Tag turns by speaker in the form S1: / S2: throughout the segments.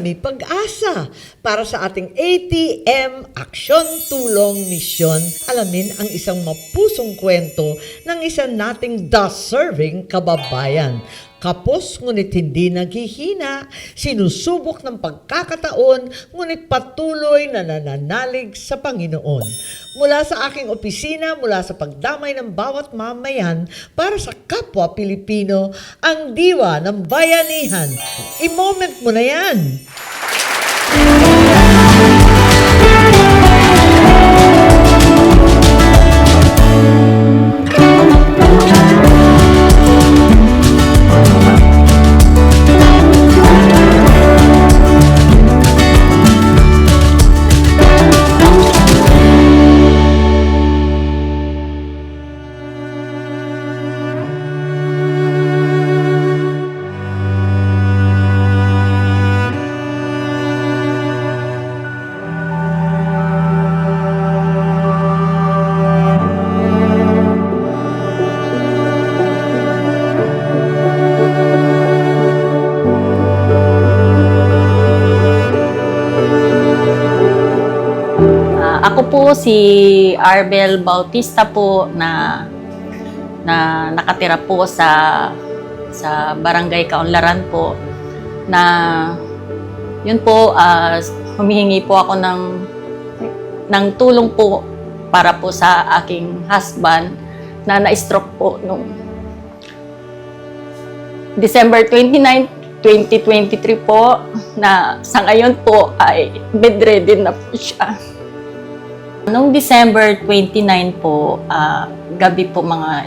S1: may pag-asa para sa ating ATM Aksyon Tulong Misyon. Alamin ang isang mapusong kwento ng isa nating deserving kababayan. Kapos ngunit hindi naghihina, sinusubok ng pagkakataon ngunit patuloy na nananalig sa Panginoon. Mula sa aking opisina, mula sa pagdamay ng bawat mamayan para sa kapwa Pilipino, ang diwa ng bayanihan. I-moment mo na yan!
S2: Ako po si Arbel Bautista po na na nakatira po sa sa Barangay Kaunlaran po na yun po ah, humihingi po ako ng ng tulong po para po sa aking husband na na-stroke po nung December 29, 2023 po na sa ngayon po ay bedridden na po siya. Noong December 29 po, ah, gabi po mga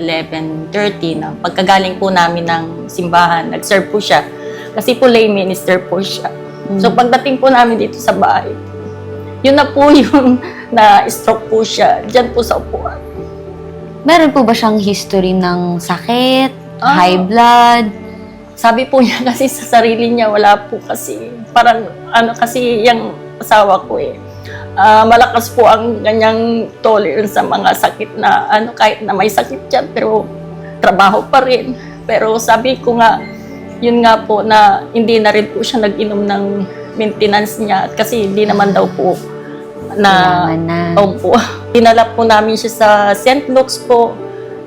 S2: 11.30, na pagkagaling po namin ng simbahan, nag-serve po siya. Kasi po lay minister po siya. So pagdating po namin dito sa bahay, yun na po yung na-stroke po siya, dyan po sa upuan.
S3: Meron po ba siyang history ng sakit,
S2: Ah.
S3: high blood?
S2: Sabi po niya kasi sa sarili niya, wala po kasi, parang ano kasi yung asawa ko eh. Ah, malakas po ang ganyang tolerance sa mga sakit na ano kahit na may sakit siya pero trabaho pa rin. Pero sabi ko nga, yun nga po na hindi na rin po siya nag-inom ng maintenance niya kasi hindi naman daw po na
S3: na.
S2: Opo. Dinala po namin siya sa St. Luke's po.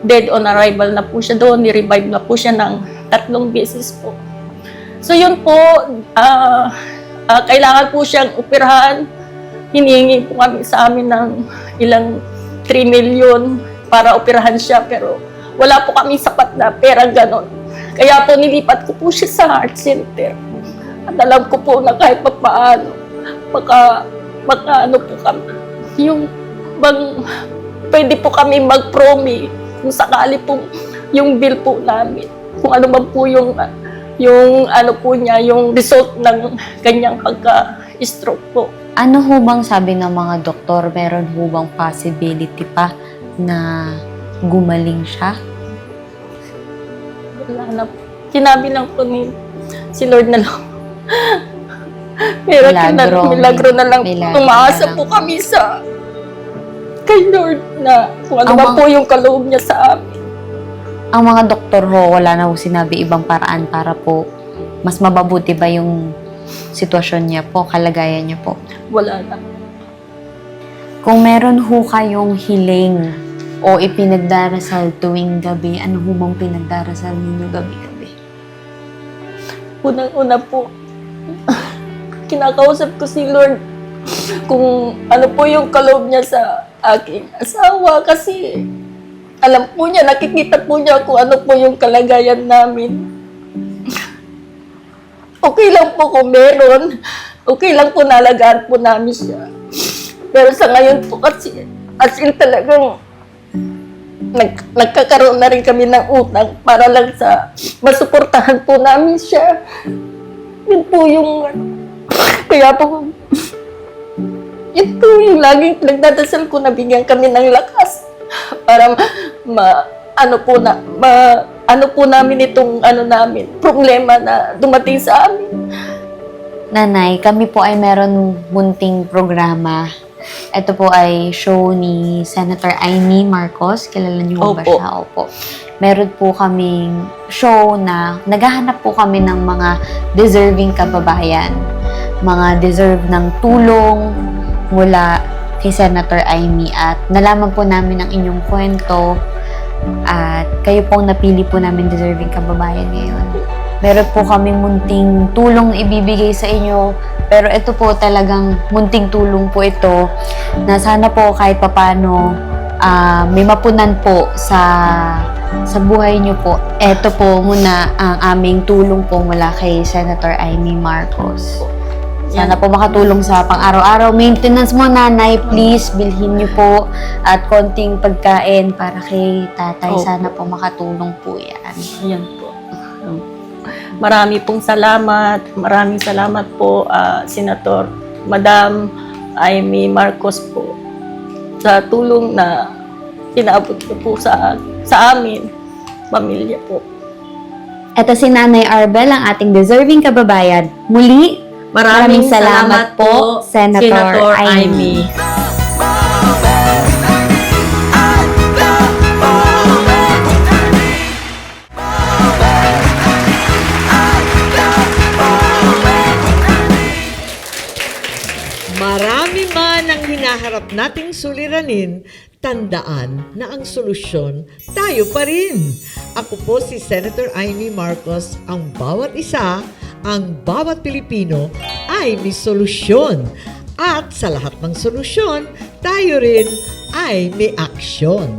S2: Dead on arrival na po siya doon. Ni-revive na po siya ng tatlong beses po. So yun po, ah, ah, kailangan po siyang operahan. Hinihingi po kami sa amin ng ilang 3 million para operahan siya pero wala po kami sapat na pera ganon. Kaya po nilipat ko po siya sa heart center. At alam ko po na kahit pa paano, baka, baka ano po kami, yung bang pwede po kami mag-promi kung sakali po yung bill po namin. Kung ano man po yung yung ano po niya, yung result ng kanyang pagka-stroke po.
S3: Ano ho bang sabi ng mga doktor? Meron ho bang possibility pa na gumaling siya?
S2: Wala na. Sinabi lang po ni si Lord na lang.
S3: Milagro.
S2: milagro, milagro na lang.
S3: Milagro
S2: Tumaasa
S3: na lang.
S2: po kami sa kay Lord na kung ano
S3: Ang
S2: man
S3: mga-
S2: po yung kaloob niya sa amin.
S3: Ang mga doktor ho, wala na ho sinabi ibang paraan para po mas mababuti ba yung sitwasyon niya po, kalagayan niya po.
S2: Wala na.
S3: Kung meron ho kayong hiling o ipinagdarasal tuwing gabi, ano ho bang pinagdarasal ninyo gabi-gabi?
S2: Unang-una po, kinakausap ko si Lord kung ano po yung kaloob niya sa aking asawa kasi alam po niya, nakikita po niya kung ano po yung kalagayan namin. Okay lang po kung meron. Okay lang po nalagaan po namin siya. Pero sa ngayon po kasi, as in talagang nag, nagkakaroon na rin kami ng utang para lang sa masuportahan po namin siya. Yun po yung ano, kaya po yun po yung laging pinagdadasal ko na bigyan kami ng lakas para ma- ano po na ma, ano po namin itong ano namin problema na dumating sa amin.
S3: Nanay, kami po ay meron munting programa. Ito po ay show ni Senator Amy Marcos. Kilala niyo ba
S2: Opo.
S3: siya? Opo. Meron po kaming show na naghahanap po kami ng mga deserving kababayan mga deserve ng tulong mula kay Senator Amy at nalaman po namin ang inyong kwento at kayo pong napili po namin deserving kababayan ngayon. Meron po kaming munting tulong ibibigay sa inyo pero ito po talagang munting tulong po ito na sana po kahit papano ah, may mapunan po sa sa buhay niyo po. Ito po muna ang aming tulong po mula kay Senator Amy Marcos. Sana po makatulong sa pang-araw-araw maintenance mo, nanay. Please, bilhin niyo po at konting pagkain para kay tatay.
S2: Opo.
S3: Sana po makatulong po yan.
S2: Ayan po. Marami pong salamat. Maraming salamat po, ah, Senator Madam Amy Marcos po sa tulong na pinaabot niyo po sa, sa amin, pamilya po.
S3: Ito si Nanay Arbel, ang ating deserving kababayan. Muli, Maraming salamat po, Senator Amy.
S1: Marami man ang hinaharap nating suliranin, tandaan na ang solusyon tayo pa rin. Ako po si Senator Amy Marcos, ang bawat isa, ang bawat Pilipino ay may solusyon. At sa lahat ng solusyon, tayo rin ay may aksyon.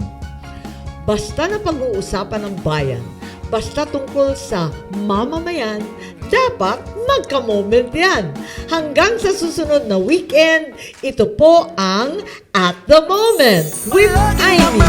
S1: Basta na pag-uusapan ng bayan, basta tungkol sa mamamayan, dapat magka-moment yan. Hanggang sa susunod na weekend, ito po ang At the Moment with Amy.